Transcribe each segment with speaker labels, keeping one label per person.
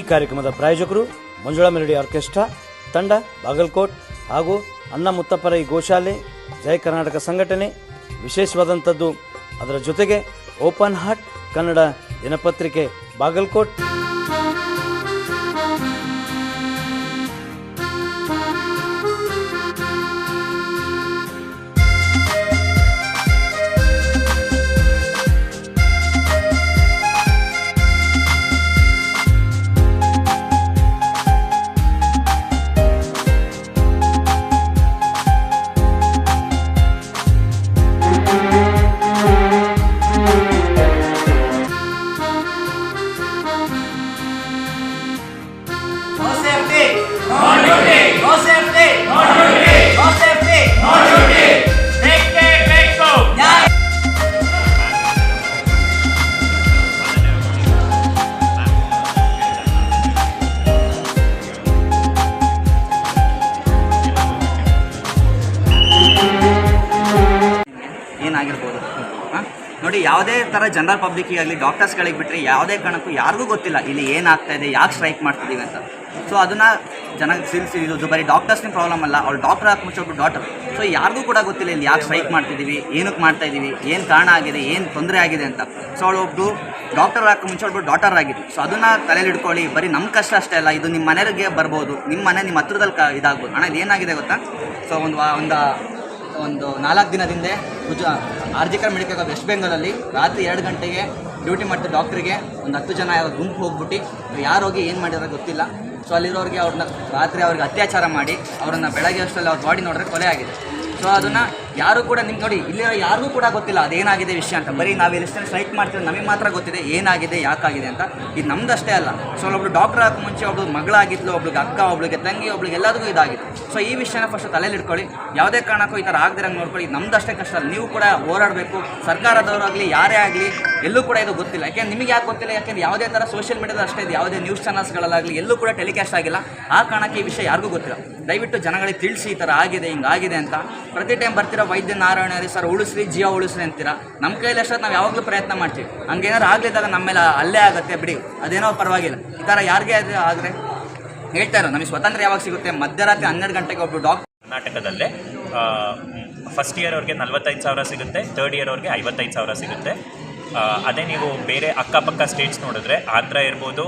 Speaker 1: ಈ ಕಾರ್ಯಕ್ರಮದ ಪ್ರಾಯೋಜಕರು ಮಂಜುಳಾ ಮೆಲಡಿ ಆರ್ಕೆಸ್ಟ್ರಾ, ತಂಡ, ಬಾಗಲಕೋಟ್ ಹಾಗೂ ಅಣ್ಣ ಮುತ್ತಪ್ಪರೈ ಗೋಶಾಲೆ ಜಯ ಕರ್ನಾಟಕ ಸಂಘಟನೆ. ವಿಶೇಷವಾದಂಥದ್ದು ಅದರ ಜೊತೆಗೆ ಓಪನ್ ಹಾರ್ಟ್ ಕನ್ನಡ ದಿನಪತ್ರಿಕೆ, ಬಾಗಲಕೋಟ್.
Speaker 2: ಯಾವುದೇ ಥರ ಜನರಲ್ ಪಬ್ಲಿಕ್ಕಿಗಾಗಲಿ ಡಾಕ್ಟರ್ಸ್ಗಳಿಗೆ ಬಿಟ್ಟರೆ ಯಾವುದೇ ಕಾರಣಕ್ಕೂ ಯಾರಿಗೂ ಗೊತ್ತಿಲ್ಲ ಇಲ್ಲಿ ಏನಾಗ್ತಾ ಇದೆ, ಯಾಕೆ ಸ್ಟ್ರೈಕ್ ಮಾಡ್ತಿದ್ದೀವಿ ಅಂತ. ಸೊ ಅದನ್ನು ಜನಕ್ಕೆ ತಿಳಿಸಿ ಇದು ಬರೀ ಡಾಕ್ಟರ್ಸ್ನ ಪ್ರಾಬ್ಲಮ್ ಅಲ್ಲ, ಅವ್ಳು ಡಾಕ್ಟರ್ ಹಾಕಿ ಮುಚ್ಚೋಬಿಟ್ಟು ಡಾಕ್ಟರ್ ಸೊ ಯಾರಿಗೂ ಕೂಡ ಗೊತ್ತಿಲ್ಲ ಇಲ್ಲಿ ಯಾಕೆ ಸ್ಟ್ರೈಕ್ ಮಾಡ್ತಿದ್ದೀವಿ ಏನಕ್ಕೆ ಮಾಡ್ತಾ ಇದ್ದೀವಿ ಏನು ಕಾರಣ ಆಗಿದೆ, ಏನು ತೊಂದರೆ ಆಗಿದೆ ಅಂತ. ಸೊ ಅವಳು ಒಬ್ಬರು ಡಾಕ್ಟರ್ ಹಾಕಿ ಮುಂಚೆ ಡಾಕ್ಟರ್ ಆಗಿದ್ದು ಸೊ ಅದನ್ನು ತಲೆಯಲ್ಲಿ ಇಟ್ಕೊಳ್ಳಿ, ಬರೀ ನಮ್ಮ ಕಷ್ಟ ಅಷ್ಟೇ ಅಲ್ಲ, ಇದು ನಿಮ್ಮ ಮನೆಗೆ ಬರ್ಬೋದು ನಿಮ್ಮ ಮನೆ ನಿಮ್ಮ ಹತ್ರದಲ್ಲಿ ಕ ಇದಾಗ್ಬೋದು. ಹಣ ಏನಾಗಿದೆ ಗೊತ್ತಾ? ಸೊ ಒಂದು ಒಂದು ಒಂದು ನಾಲ್ಕು ದಿನದಿಂದ ಗುಜ ಆರ್ಜಿಕರ್ ಮೆಡಿಕಲ್ ವೆಸ್ಟ್ ಬೆಂಗಾಲಲ್ಲಿ ರಾತ್ರಿ ಎರಡು ಗಂಟೆಗೆ ಡ್ಯೂಟಿ ಮಾಡ್ತಿದ್ದ ಡಾಕ್ಟ್ರಿಗೆ ಒಂದು ಹತ್ತು ಜನ ಗುಂಪು ಹೋಗ್ಬಿಟ್ಟು ಯಾರು ಹೋಗಿ ಏನು ಮಾಡಿದಾರೆ ಗೊತ್ತಿಲ್ಲ. ಸೊ ಅಲ್ಲಿರೋರಿಗೆ ಅವ್ರನ್ನ ರಾತ್ರಿ ಅವ್ರಿಗೆ ಅತ್ಯಾಚಾರ ಮಾಡಿ, ಅವರನ್ನು ಬೆಳಗ್ಗೆ ಅಷ್ಟರಲ್ಲಿ ಅವ್ರ ಬಾಡಿ ನೋಡಿದ್ರೆ ಕೊಲೆ ಆಗಿದೆ. ಸೊ ಅದನ್ನು ಯಾರು ಕೂಡ ನಿಮ್ಗೆ ನೋಡಿ, ಇಲ್ಲಿರೋ ಯಾರಿಗೂ ಕೂಡ ಗೊತ್ತಿಲ್ಲ ಅದೇನಾಗಿದೆ ವಿಷಯ ಅಂತ. ಬರೀ ನಾವು ಇಲ್ಲಿ ಸ್ಟ್ರೈಕ್ ಮಾಡ್ತೀವಿ, ನಮಗೆ ಮಾತ್ರ ಗೊತ್ತಿದೆ ಏನಾಗಿದೆ, ಯಾಕಾಗಿದೆ ಅಂತ. ಇದು ನಮ್ದಷ್ಟೇ ಅಲ್ಲ. ಸೊ ಒಬ್ಳು ಡಾಕ್ಟರ್ ಹಾಕಿ ಮುಂಚೆ ಒಬ್ಳು ಮಗಳಾಗಿದ್ಲು, ಒಬ್ಳಿಗೆ ಅಕ್ಕ, ಒಬ್ಳಿಗೆ ತಂಗಿ, ಒಬ್ಳಿಗೆ ಎಲ್ಲರಿಗೂ ಇದಾಗಿತ್ತು. ಸೊ ಈ ವಿಷಯನ ಫಸ್ಟ್ ತಲೆಯಲ್ಲಿ ಇಟ್ಕೊಳ್ಳಿ. ಯಾವುದೇ ಕಾರಣಕ್ಕೂ ಈ ಥರ ಆಗದಿರಂಗೆ ನೋಡ್ಕೊಳ್ಳಿ. ನಮ್ದಷ್ಟೇ ಕಷ್ಟ ಅಲ್ಲ. ನೀವು ಕೂಡ ಹೋರಾಡಬೇಕು. ಸರ್ಕಾರದವರಾಗಲಿ ಯಾರೇ ಆಗಲಿ, ಎಲ್ಲೂ ಕೂಡ ಇದು ಗೊತ್ತಿಲ್ಲ. ಯಾಕೆಂದ್ರೆ ನಿಮಗೆ ಯಾಕೆ ಗೊತ್ತಿಲ್ಲ? ಯಾಕೆಂದ್ರೆ ಯಾವುದೇ ಥರ ಸೋಷಿಯಲ್ ಮೀಡಿಯಾದ ಅಷ್ಟೇ ಇದೆ. ಯಾವುದೇ ನ್ಯೂಸ್ ಚಾನಲ್ಸ್ಗಳಲ್ಲಾಗಲಿ ಎಲ್ಲೂ ಕೂಡ ಟೆಲಿಕಾಸ್ಟ್ ಆಗಿಲ್ಲ. ಆ ಕಾರಣಕ್ಕೆ ಈ ವಿಷಯ ಯಾರಿಗೂ ಗೊತ್ತಿಲ್ಲ. ದಯವಿಟ್ಟು ಜನಗಳಿಗೆ ತಿಳಿಸಿ ಈ ಥರ ಆಗಿದೆ, ಹಿಂಗಾಗಿದೆ ಅಂತ. ಪ್ರತಿ ಟೈಮ್ ಬರ್ತಿರೋ? ವೈದ್ಯ ನಾರಾಯಣ ರೀ, ಸರ್ ಉಳಿಸ್ರಿ ಜೀವ ಉಳಿಸ್ರಿ ಅಂತೀರಾ? ನಮ್ಮ ಕೈಯಲ್ಲಿ ಅಷ್ಟೊತ್ತು ನಾವು ಯಾವಾಗಲೂ ಪ್ರಯತ್ನ ಮಾಡ್ತೀವಿ. ಹಂಗೇನಾದ್ರು ಆಗಲಿದ್ದಾಗ ನಮ್ಮ ಮೇಲೆ ಅಲ್ಲೇ ಆಗುತ್ತೆ, ಬಿಡಿ. ಅದೇನೋ ಪರವಾಗಿಲ್ಲ. ಈ ಥರ ಯಾರಿಗೆ ಆದರೆ ಹೇಳ್ತಾ ಇರೋ ನಮಗೆ ಸ್ವತಂತ್ರ ಯಾವಾಗ ಸಿಗುತ್ತೆ? ಮಧ್ಯರಾತ್ರಿ ಹನ್ನೆರಡು ಗಂಟೆಗೆ ಒಬ್ಬರು ಡಾಕ್ಟರ್
Speaker 3: ಕರ್ನಾಟಕದಲ್ಲೇ ಫಸ್ಟ್ ಇಯರ್ ಅವ್ರಿಗೆ ನಲ್ವತ್ತೈದು ಸಾವಿರ ಸಿಗುತ್ತೆ ಥರ್ಡ್ ಇಯರ್ ಅವ್ರಿಗೆ ಐವತ್ತೈದು ಸಾವಿರ ಸಿಗುತ್ತೆ. ಅದೇ ನೀವು ಬೇರೆ ಅಕ್ಕಪಕ್ಕ ಸ್ಟೇಟ್ಸ್ ನೋಡಿದ್ರೆ ಆಂಧ್ರ ಇರ್ಬೋದು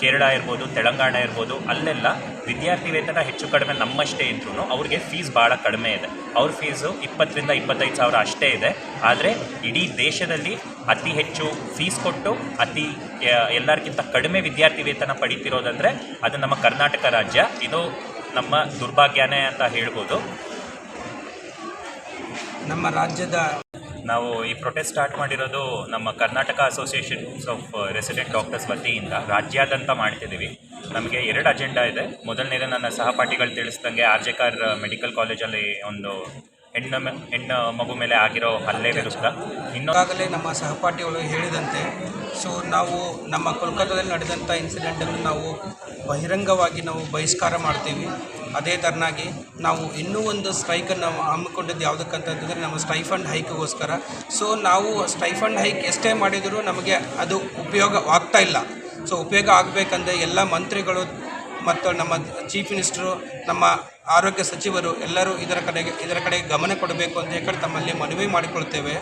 Speaker 3: ಕೇರಳ ಇರ್ಬೋದು, ತೆಲಂಗಾಣ ಇರ್ಬೋದು, ಅಲ್ಲೆಲ್ಲ ವಿದ್ಯಾರ್ಥಿ ವೇತನ ಹೆಚ್ಚು ಕಡಿಮೆ ನಮ್ಮಷ್ಟೇ ಇದ್ರೂ ಅವ್ರಿಗೆ ಫೀಸ್ ಭಾಳ ಕಡಿಮೆ ಇದೆ. ಅವ್ರ ಫೀಸು ಇಪ್ಪತ್ತರಿಂದ ಇಪ್ಪತ್ತೈದು ಸಾವಿರ ಅಷ್ಟೇ ಇದೆ. ಆದರೆ ಇಡೀ ದೇಶದಲ್ಲಿ ಅತಿ ಹೆಚ್ಚು ಫೀಸ್ ಕೊಟ್ಟು ಅತಿ ಎಲ್ಲರಿಗಿಂತ ಕಡಿಮೆ ವಿದ್ಯಾರ್ಥಿ ವೇತನ ಪಡಿತಿರೋದಂದರೆ ಅದು ನಮ್ಮ ಕರ್ನಾಟಕ ರಾಜ್ಯ. ಇದು ನಮ್ಮ ದುರ್ಭಾಗ್ಯನೇ ಅಂತ ಹೇಳ್ಬೋದು.
Speaker 4: ನಮ್ಮ ರಾಜ್ಯದ
Speaker 3: ನಾವು ಈ ಪ್ರೊಟೆಸ್ಟ್ ಸ್ಟಾರ್ಟ್ ಮಾಡಿರೋದು ನಮ್ಮ Karnataka associations of resident doctors ವತಿಯಿಂದ. ರಾಜ್ಯಾದ್ಯಂತ ಮಾಡ್ತಿದ್ದೀವಿ. ನಮಗೆ ಎರಡು ಅಜೆಂಡಾ ಇದೆ. ಮೊದಲನೇದು ನನ್ನ ಸಹಪಾಠಿಗಳು ತಿಳಿಸ್ದಂಗೆ ಆರ್ ಜೆ ಕಾರ್ ಮೆಡಿಕಲ್ ಕಾಲೇಜಲ್ಲಿ ಒಂದು ಹೆಣ್ಣು ಹೆಣ್ಣು ಮಗು ಮೇಲೆ ಆಗಿರೋ ಹಲ್ಲೆ ವಿರುದ್ಧ.
Speaker 4: ಇನ್ನೊಂದಾಗಲೇ ನಮ್ಮ ಸಹಪಾಠಿಗಳು ಹೇಳಿದಂತೆ, ಸೊ ನಾವು ನಮ್ಮ ಕೋಲ್ಕತ್ತಾದಲ್ಲಿ ನಡೆದಂಥ ಇನ್ಸಿಡೆಂಟನ್ನು ನಾವು ಬಹಿರಂಗವಾಗಿ ನಾವು ಬಹಿಷ್ಕಾರ ಮಾಡ್ತೀವಿ. ಅದೇ ಥರನಾಗಿ ನಾವು ಇನ್ನೂ ಒಂದು ಸ್ಟ್ರೈಕನ್ನು ಹಮ್ಮಿಕೊಂಡಿದ್ದು ಯಾವುದಕ್ಕಂತಂದರೆ ನಮ್ಮ ಸ್ಟೈಫಂಡ್ ಹೈಕ್ಗೋಸ್ಕರ ಸೊ ನಾವು ಸ್ಟೈಫಂಡ್ ಹೈಕ್ ಎಷ್ಟೇ ಮಾಡಿದರೂ ನಮಗೆ ಅದು ಉಪಯೋಗ ಆಗ್ತಾ ಇಲ್ಲ. ಸೊ ಉಪಯೋಗ ಆಗಬೇಕಂದ್ರೆ ಎಲ್ಲ ಮಂತ್ರಿಗಳು ಮತ್ತು ನಮ್ಮ ಚೀಫ್ ಮಿನಿಸ್ಟರು ನಮ್ಮ ಆರೋಗ್ಯ ಸಚಿವರು ಎಲ್ಲರೂ ಇದರ ಕಡೆಗೆ ಇದರ ಕಡೆಗೆ ಗಮನ ಕೊಡಬೇಕು ಅಂತ ಹೇಳಿ ತಮ್ಮಲ್ಲಿ ಮನವಿ ಮಾಡಿಕೊಳ್ತೇವೆ.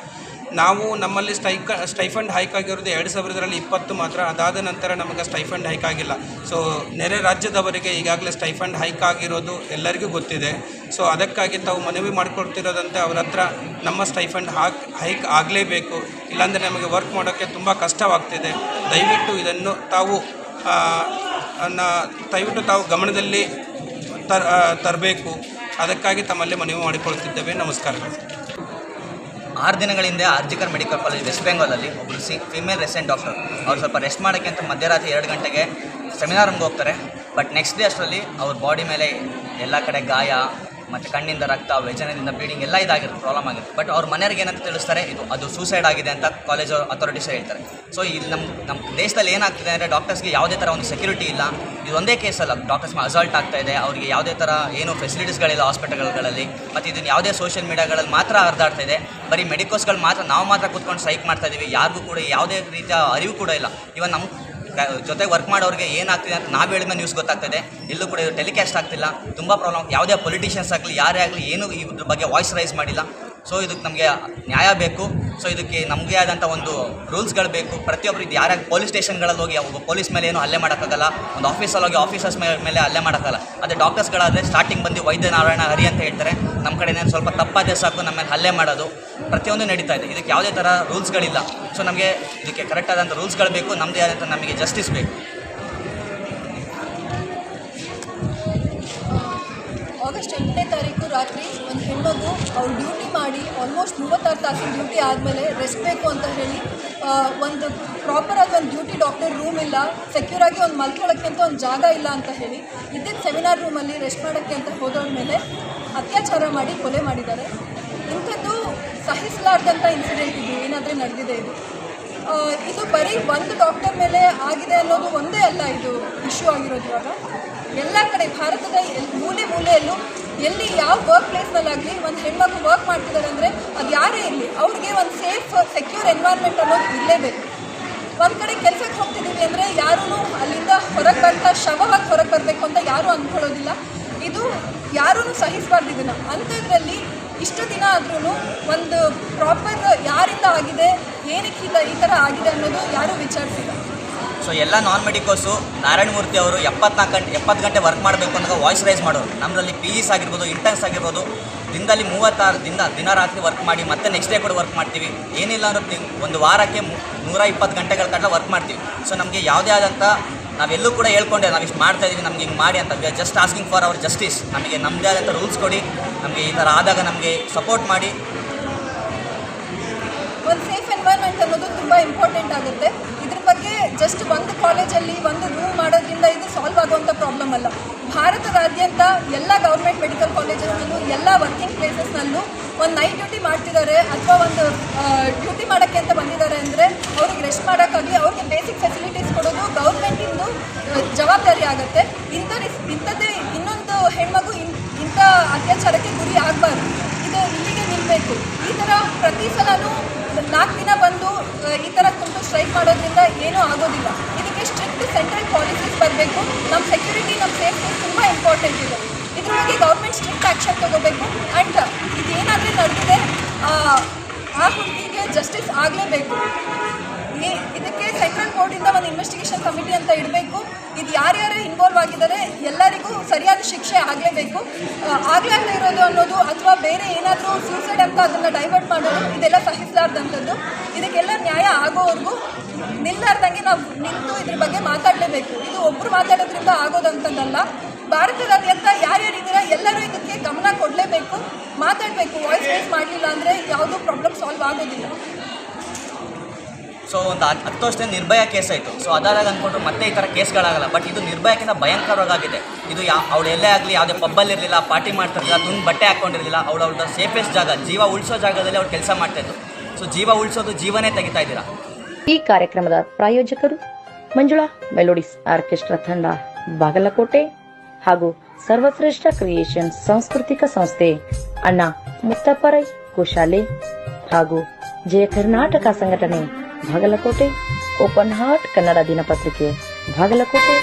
Speaker 4: ನಾವು ನಮ್ಮಲ್ಲಿ ಸ್ಟೈಕ, ಸ್ಟೈಫಂಡ್ ಹೈಕ್ ಆಗಿರೋದು ಎರಡು ಸಾವಿರದಲ್ಲಿ ಇಪ್ಪತ್ತು ಮಾತ್ರ. ಅದಾದ ನಂತರ ನಮಗೆ ಸ್ಟೈಫಂಡ್ ಹೈಕ್ ಆಗಿಲ್ಲ. ಸೊ ನೆರೆ ರಾಜ್ಯದವರಿಗೆ ಈಗಾಗಲೇ ಸ್ಟೈಫಂಡ್ ಹೈಕ್ ಆಗಿರೋದು ಎಲ್ಲರಿಗೂ ಗೊತ್ತಿದೆ. ಸೊ ಅದಕ್ಕಾಗಿ ತಾವು ಮನವಿ ಮಾಡಿಕೊಡ್ತಿರೋದಂತೆ ಅವ್ರ ಹತ್ರ ನಮ್ಮ ಸ್ಟೈಫಂಡ್ ಹಾಕ್, ಹೈಕ್ ಆಗಲೇಬೇಕು. ಇಲ್ಲಾಂದರೆ ನಮಗೆ ವರ್ಕ್ ಮಾಡೋಕ್ಕೆ ತುಂಬ ಕಷ್ಟವಾಗ್ತಿದೆ. ದಯವಿಟ್ಟು ಇದನ್ನು ತಾವು ದಯವಿಟ್ಟು ತಾವು ಗಮನದಲ್ಲಿ ತರ್ ತರಬೇಕು. ಅದಕ್ಕಾಗಿ ತಮ್ಮಲ್ಲಿ ಮನವಿ ಮಾಡಿಕೊಳ್ಳುತ್ತಿದ್ದೇವೆ ನಮಸ್ಕಾರಗಳು
Speaker 2: ಆರು ದಿನಗಳ ಹಿಂದೆ ಆರ್ಜಿಕರ್ ಮೆಡಿಕಲ್ ಕಾಲೇಜ್ ವೆಸ್ಟ್ ಬೆಂಗಾಲಲ್ಲಿ ಒಬ್ಬರು ಸಿ, ಫಿಮೇಲ್ ರೆಸೆಂಟ್ ಡಾಕ್ಟರ್. ಅವ್ರು ಸ್ವಲ್ಪ ರೆಸ್ಟ್ ಮಾಡೋಕ್ಕೆ ಅಂತ ಮಧ್ಯರಾತ್ರಿ ಎರಡು ಗಂಟೆಗೆ ಸೆಮಿನಾರ್ ಹೋಗ್ತಾರೆ. ಬಟ್ ನೆಕ್ಸ್ಟ್ ಡೇ ಅಷ್ಟರಲ್ಲಿ ಅವ್ರ ಬಾಡಿ ಮೇಲೆ ಎಲ್ಲ ಕಡೆ ಗಾಯ ಮತ್ತು ಕಣ್ಣಿಂದ ರಕ್ತ, ವ್ಯಜನದಿಂದ ಬ್ಲೀಡಿಂಗ್ ಎಲ್ಲ ಇದಾಗಿರುತ್ತೆ ಪ್ರಾಬ್ಲಮ್ ಆಗಿರುತ್ತೆ. ಬಟ್ ಅವ್ರ ಮನೆಯವ್ರಿಗೆ ಏನಂತ ತಿಳಿಸ್ತಾರೆ, ಇದು, ಅದು ಸೂಸೈಡ್ ಆಗಿದೆ ಅಂತ ಕಾಲೇಜ್ ಅಥಾರಿಟೀಸ್ ಹೇಳ್ತಾರೆ. ಸೊ ಇಲ್ಲಿ ನಮ್ಮ ನಮ್ಮ ದೇಶದಲ್ಲಿ ಏನಾಗ್ತಿದೆ ಅಂದರೆ ಡಾಕ್ಟರ್ಸ್ಗೆ ಯಾವುದೇ ಥರ ಒಂದು ಸೆಕ್ಯೂರಿಟಿ ಇಲ್ಲ. ಇದು ಒಂದೇ ಕೇಸ್ ಅಲ್ಲ ಡಾಕ್ಟರ್ಸ್ ಅಸಾಲ್ಟ್ ಆಗ್ತಾ ಇದೆ, ಅವರಿಗೆ ಯಾವುದೇ ಥರ ಏನು ಫೆಸಿಲಿಟೀಸ್ಗಳಿಲ್ಲ ಹಾಸ್ಪಿಟಲ್ಗಳಲ್ಲಿ ಮತ್ತು ಇದನ್ನು ಯಾವುದೇ ಸೋಷಿಯಲ್ ಮೀಡಿಯಾಗಳಲ್ಲಿ ಮಾತ್ರ ಹರಿದಾಡ್ತಾ ಇದೆ. ಬರೀ ಮೆಡಿಕೋಸ್ಗಳು ಮಾತ್ರ, ನಾವು ಮಾತ್ರ ಕೂತ್ಕೊಂಡು ಸ್ಟ್ರೈಕ್ ಮಾಡ್ತಾ ಇದ್ದೀವಿ ಯಾರಿಗೂ ಕೂಡ ಯಾವುದೇ ರೀತಿಯ ಅರಿವು ಕೂಡ ಇಲ್ಲ. ಇವನ್ ನಮ್ಮ ಜೊತೆ ವರ್ಕ್ ಮಾಡೋರಿಗೆ ಏನಾಗ್ತಿದೆ ಅಂತ ನಾವು ಹೇಳಿದ ನ್ಯೂಸ್ ಗೊತ್ತಾಗ್ತದೆ. ಎಲ್ಲೂ ಕೂಡ ಟೆಲಿಕಾಸ್ಟ್ ಆಗ್ತಿಲ್ಲ. ತುಂಬ ಪ್ರಾಬ್ಲಮ್ ಯಾವುದೇ ಪೊಲಿಟಿಷಿಯನ್ಸ್ ಆಗಲಿ, ಯಾರೇ ಆಗಲಿ, ಏನೂ ಇದ್ರ ಬಗ್ಗೆ ವಾಯ್ಸ್ ರೈಸ್ ಮಾಡಿಲ್ಲ. ಸೊ ಇದಕ್ಕೆ ನಮಗೆ ನ್ಯಾಯ ಬೇಕು. ಸೊ ಇದಕ್ಕೆ ನಮಗೆ ಆದಂಥ ಒಂದು ರೂಲ್ಸ್ಗಳು ಬೇಕು. ಪ್ರತಿಯೊಬ್ಬರು ಇದು ಯಾರ್ಯಾರು ಪೊಲೀಸ್ ಸ್ಟೇಷನ್ಗಳಲ್ಲಿ ಹೋಗಿ ಒಬ್ಬ ಪೊಲೀಸ್ ಮೇಲೆ ಏನು ಹಲ್ಲೆ ಮಾಡೋಕ್ಕಾಗಲ್ಲ, ಒಂದು ಆಫೀಸಲ್ಲಿ ಹೋಗಿ ಆಫೀಸರ್ಸ್ ಮೇಲೆ ಹಲ್ಲೆ ಮಾಡೋಕ್ಕಾಗಲ್ಲ. ಅದೇ ಡಾಕ್ಟರ್ಸ್ಗಳಾದರೆ ಸ್ಟಾರ್ಟಿಂಗ್ ಬಂದು ವೈದ್ಯ ನಾರಾಯಣ ಹರಿ ಅಂತ ಹೇಳ್ತಾರೆ. ನಮ್ಮ ಕಡೆ ಏನಾದ್ರು ಸ್ವಲ್ಪ ತಪ್ಪಾದರೆ ಸಾಕು, ನಮ್ಮ ಮೇಲೆ ಹಲ್ಲೆ ಮಾಡೋದು. ಪ್ರತಿಯೊಂದು ನಡೀತಾ ಇದೆ. ಇದಕ್ಕೆ ಯಾವುದೇ ಥರ ರೂಲ್ಸ್ಗಳಿಲ್ಲ. ಸೊ ನಮಗೆ ಇದಕ್ಕೆ ಕರೆಕ್ಟ್ ಆದಂಥ ರೂಲ್ಸ್ಗಳು ಬೇಕು ನಮ್ಮದೇ ಆದಂಥ ನಮಗೆ ಜಸ್ಟಿಸ್ ಬೇಕು.
Speaker 5: ಆಗಸ್ಟ್ ಎಂಟನೇ ತಾರೀಕು ರಾತ್ರಿ. ಒಂದು ಅವ್ರು ಡ್ಯೂಟಿ ಮಾಡಿ ಆಲ್ಮೋಸ್ಟ್ ಮೂವತ್ತಾರು ತಾಸಿನ ಡ್ಯೂಟಿ ಆದಮೇಲೆ ರೆಸ್ಟ್ ಬೇಕು ಅಂತ ಹೇಳಿ ಒಂದು ಪ್ರಾಪರ್ ಆಗಿ ಒಂದು ಡ್ಯೂಟಿ ಡಾಕ್ಟರ್ ರೂಮ್ ಇಲ್ಲ ಸೆಕ್ಯೂರ್ ಆಗಿ ಒಂದು ಮಲ್ಕೊಳ್ಳೋಕ್ಕೆ ಅಂತ ಒಂದು ಜಾಗ ಇಲ್ಲ ಅಂತ ಹೇಳಿ ಇದ್ದಿದ್ದ ಸೆಮಿನಾರ್ ರೂಮಲ್ಲಿ ರೆಸ್ಟ್ ಮಾಡೋಕ್ಕೆ ಅಂತ ಹೋದವ್ರ ಮೇಲೆ ಅತ್ಯಾಚಾರ ಮಾಡಿ ಕೊಲೆ ಮಾಡಿದ್ದಾರೆ. ಇಂಥದ್ದು ಸಹಿಸಲಾರ್ದಂಥ ಇನ್ಸಿಡೆಂಟ್ ಇದು, ಏನಾದರೂ ನಡೆದಿದೆ ಇದು. ಇದು ಬರೀ ಒಂದು ಡಾಕ್ಟರ್ ಮೇಲೆ ಆಗಿದೆ ಅನ್ನೋದು ಒಂದೇ ಅಲ್ಲ, ಇದು ಇಶ್ಯೂ ಆಗಿರೋದು ಇವಾಗ. ಎಲ್ಲ ಕಡೆ, ಭಾರತದ ಮೂಲೆ ಮೂಲೆಯಲ್ಲೂ ಎಲ್ಲಿ ಯಾವ ವರ್ಕ್ ಪ್ಲೇಸ್ನಲ್ಲಾಗಲಿ ಒಂದು ಹೆಣ್ಮಕ್ಳು ವರ್ಕ್ ಮಾಡ್ತಿದ್ದಾರೆ ಅಂದರೆ ಅದು ಯಾರೇ ಇರಲಿ, ಅವ್ರಿಗೆ ಒಂದು ಸೇಫ್ ಸೆಕ್ಯೂರ್ ಎನ್ವೈರ್ಮೆಂಟ್ ಅನ್ನೋದು ಇರಲೇಬೇಕು. ಒಂದು ಕಡೆ ಕೆಲಸಕ್ಕೆ ಹೋಗ್ತಿದ್ದೀವಿ ಅಂದರೆ ಯಾರೂ ಅಲ್ಲಿಂದ ಹೊರಗೆ ಬರ್ತಾ ಶವವಾಗಿ ಹೊರಗೆ ಬರಬೇಕು ಅಂತ ಯಾರೂ ಅಂದ್ಕೊಳ್ಳೋದಿಲ್ಲ ಇದು ಯಾರೂ ಸಹಿಸಬಾರ್ದು ಇದನ್ನು. ಅಂಥದ್ರಲ್ಲಿ ಇಷ್ಟು ದಿನ ಆದ್ರೂ ಒಂದು ಪ್ರಾಪರ್ ಯಾರಿಂದ ಆಗಿದೆ, ಏನಕ್ಕೆ ಈ ಈ ಥರ ಆಗಿದೆ ಅನ್ನೋದು ಯಾರೂ ವಿಚಾರಿಸಿಲ್ಲ.
Speaker 2: ಸೊ ಎಲ್ಲ ನಾನ್ ಮೆಡಿಕೋಸು ನಾರಾಯಣ ಮೂರ್ತಿ ಅವರು ಎಪ್ಪತ್ನಾಲ್ಕು ಗಂಟೆ ಎಪ್ಪತ್ತು ಗಂಟೆ ವರ್ಕ್ ಮಾಡಬೇಕು ಅಂತ ವಾಯ್ಸ್ ರೈಸ್ ಮಾಡೋರು. ನಮ್ಮಲ್ಲಿ ಪಿ ಇಸ್ ಆಗಿರ್ಬೋದು ಇಂಟರ್ನ್ಸ್ ಆಗಿರ್ಬೋದು. ದಿನದಲ್ಲಿ ಮೂವತ್ತಾರು ದಿನ ದಿನ ರಾತ್ರಿ ವರ್ಕ್ ಮಾಡಿ, ಮತ್ತೆ ನೆಕ್ಸ್ಟ್ ಡೇ ಕೂಡ ವರ್ಕ್ ಮಾಡ್ತೀವಿ. ಏನಿಲ್ಲ ತಿಂಗ್- ಒಂದು ವಾರಕ್ಕೆ ನೂರ ಇಪ್ಪತ್ತು ಗಂಟೆಗಳ ತನಕ ವರ್ಕ್ ಮಾಡ್ತೀವಿ. ಸೊ ನಮಗೆ ಯಾವುದೇ ಆದಂಥ ನಾವೆಲ್ಲೂ ಕೂಡ ಹೇಳ್ಕೊಂಡೆ ನಾವು ಇಷ್ಟು ಮಾಡ್ತಾ ಇದ್ದೀವಿ ನಮ್ಗೆ ಹಿಂಗೆ ಮಾಡಿ ಅಂತ. We are just asking for our justice ನಮಗೆ ನಮ್ಮದೇ ಆದಂಥ ರೂಲ್ಸ್ ಕೊಡಿ. ನಮಗೆ ಈ ಥರ ಆದಾಗ ನಮಗೆ ಸಪೋರ್ಟ್ ಮಾಡಿ.
Speaker 5: ಒಂದು ಸೇಫ್ ಎನ್ವೈರ್ಮೆಂಟ್ ಅನ್ನೋದು ತುಂಬ ಇಂಪಾರ್ಟೆಂಟ್ ಆಗುತ್ತೆ. ಬಗ್ಗೆ ಜಸ್ಟ್ ಒಂದು ಕಾಲೇಜಲ್ಲಿ ಒಂದು ರೂಮ್ ಮಾಡೋದ್ರಿಂದ ಇದು ಸಾಲ್ವ್ ಆಗುವಂಥ ಪ್ರಾಬ್ಲಮ್ ಅಲ್ಲ. ಭಾರತದಾದ್ಯಂತ ಎಲ್ಲ ಗೌರ್ಮೆಂಟ್ ಮೆಡಿಕಲ್ ಕಾಲೇಜಸ್ನಲ್ಲೂ ಎಲ್ಲ ವರ್ಕಿಂಗ್ ಪ್ಲೇಸಸ್ನಲ್ಲೂ ಒಂದು ನೈಟ್ ಡ್ಯೂಟಿ ಮಾಡ್ತಿದ್ದಾರೆ ಅಥವಾ ಒಂದು ಡ್ಯೂಟಿ ಮಾಡೋಕ್ಕೆ ಅಂತ ಬಂದಿದ್ದಾರೆ ಅಂದರೆ ಅವ್ರಿಗೆ ರೆಸ್ಟ್ ಮಾಡೋಕ್ಕಾಗಿ ಅವ್ರಿಗೆ ಬೇಸಿಕ್ ಫೆಸಿಲಿಟೀಸ್ ಕೊಡೋದು ಗೌರ್ಮೆಂಟಿಂದು ಜವಾಬ್ದಾರಿ ಆಗುತ್ತೆ. ಇಂಥ ಇಂಥದ್ದೇ ಇನ್ನೊಂದು ಹೆಣ್ಮಗು ಇಂಥ ಅತ್ಯಾಚಾರಕ್ಕೆ ಗುರಿ ಆಗಬಾರ್ದು. ಇದು ಇಲ್ಲಿಗೆ ನಿಲ್ಲಬೇಕು ಈ ಥರ ಪ್ರತಿ ಸಲನೂ ನಾಲ್ಕು ದಿನ ಬಂದು ಈ ಥರ ಸ್ಟ್ರೈಕ್ ಮಾಡೋದ್ರಿಂದ ಏನೂ ಆಗೋದಿಲ್ಲ. ಇದಕ್ಕೆ ಸ್ಟ್ರಿಕ್ಟ್ ಸೆಂಟ್ರಲ್ ಪಾಲಿಸೀಸ್ ಬರಬೇಕು. ನಮ್ಮ ಸೆಕ್ಯೂರಿಟಿ ನಮ್ಮ ಸೇಫ್ಟಿ ತುಂಬ ಇಂಪಾರ್ಟೆಂಟ್ ಇದೆ. ಇದರೊಳಗೆ ಗೌರ್ಮೆಂಟ್ ಸ್ಟ್ರಿಕ್ಟ್ ಆ್ಯಕ್ಷನ್ ತಗೋಬೇಕು. ಆ್ಯಂಡ್ ಇದೇನಾದರೂ ನಡೆದಿದೆ, ಆ ಹುಡುಗಿಗೆ ಜಸ್ಟಿಸ್ ಆಗಲೇಬೇಕು. ಇದಕ್ಕೆ ಬೋರ್ಡಿಂದ ಒಂದು ಇನ್ವೆಸ್ಟಿಗೇಷನ್ ಕಮಿಟಿ ಅಂತ ಇಡಬೇಕು. ಇದು ಯಾರ್ಯಾರು ಇನ್ವಾಲ್ವ್ ಆಗಿದ್ದಾರೆ ಎಲ್ಲರಿಗೂ ಸರಿಯಾದ ಶಿಕ್ಷೆ ಆಗಲೇಬೇಕು. ಆಗಲೇ ಇರೋದು ಅನ್ನೋದು ಅಥವಾ ಬೇರೆ ಏನಾದರೂ ಸೂಸೈಡ್ ಅಂತ ಅದನ್ನು ಡೈವರ್ಟ್ ಮಾಡೋದು, ಇದೆಲ್ಲ ಸಹಿಸಲಾರ್ದಂಥದ್ದು. ಇದಕ್ಕೆಲ್ಲ ನ್ಯಾಯ ಆಗೋವರೆಗೂ ನಿಲ್ಲಾರ್ದಂಗೆ ನಾವು ನಿಂತು ಇದ್ರ ಬಗ್ಗೆ ಮಾತಾಡಲೇಬೇಕು. ಇದು ಒಬ್ಬರು ಮಾತಾಡೋದ್ರಿಂದ ಆಗೋದಂಥದ್ದಲ್ಲ. ಭಾರತದಾದ್ಯಂತ ಯಾರ್ಯಾರಿದ್ದೀರಾ ಎಲ್ಲರೂ ಇದಕ್ಕೆ ಗಮನ ಕೊಡಲೇಬೇಕು, ಮಾತಾಡಬೇಕು. ವಾಯ್ಸ್ ರೇಸ್ ಮಾಡಲಿಲ್ಲ ಅಂದರೆ ಯಾವುದೂ ಪ್ರಾಬ್ಲಮ್ ಸಾಲ್ವ್ ಆಗೋದಿಲ್ಲ.
Speaker 2: ಸೊ ಒಂದು ಹತ್ತು ವರ್ಷದಿಂದ ನಿರ್ಭಯ ಕೇಸ್ ಆಯಿತು. ಸೊ ಅದಾದಾಗ ಅಂದ್ಕೊಂಡ್ರು ಮತ್ತೆ ಈ ಥರ ಕೇಸ್ಗಳಾಗಲ್ಲ ಬಟ್ ಇದು ನಿರ್ಭಯಕ್ಕಿಂತ ಭಯಂಕರವಾಗಿದೆ. ಇದು ಯಾ ಅವಳು ಎಲ್ಲೇ ಆಗಲಿ ಯಾವುದೇ ಪಬ್ಬಲ್ಲಿ ಇರಲಿಲ್ಲ ಪಾರ್ಟಿ ಮಾಡ್ತಿರಲಿಲ್ಲ ತುಂಬ ಬಟ್ಟೆ ಹಾಕ್ಕೊಂಡಿರಲಿಲ್ಲ ಅವಳು ಅವಳ ಸೇಫೆಸ್ಟ್ ಜಾಗ, ಜೀವ ಉಳಿಸೋ ಜಾಗದಲ್ಲಿ ಅವ್ಳು ಕೆಲಸ ಮಾಡ್ತಾಯಿದ್ದು ಸೊ ಜೀವ ಉಳಿಸೋದು ಜೀವನೇ ತೆಗಿತಾ ಇದ್ದೀರಾ?
Speaker 6: ಈ ಕಾರ್ಯಕ್ರಮದ ಪ್ರಾಯೋಜಕರು ಮಂಜುಳಾ ಮೆಲೋಡಿಸ್ ಆರ್ಕೆಸ್ಟ್ರಾ ತಂಡ, ಬಾಗಲಕೋಟೆ ಹಾಗೂ ಸರ್ವಶ್ರೇಷ್ಠ ಕ್ರಿಯೇಷನ್ ಸಾಂಸ್ಕೃತಿಕ ಸಂಸ್ಥೆ ಅಣ್ಣ ಮುತ್ತಪ್ಪರೈ ಕೋಶಾಲೆ ಹಾಗೂ ಜಯ ಕರ್ನಾಟಕ ಸಂಘಟನೆ ಬಾಗಲಕೋಟೆ ಓಪನ್ ಹಾರ್ಟ್ ಕನ್ನಡ ದಿನಪತ್ರಿಕೆ ಬಾಗಲಕೋಟೆ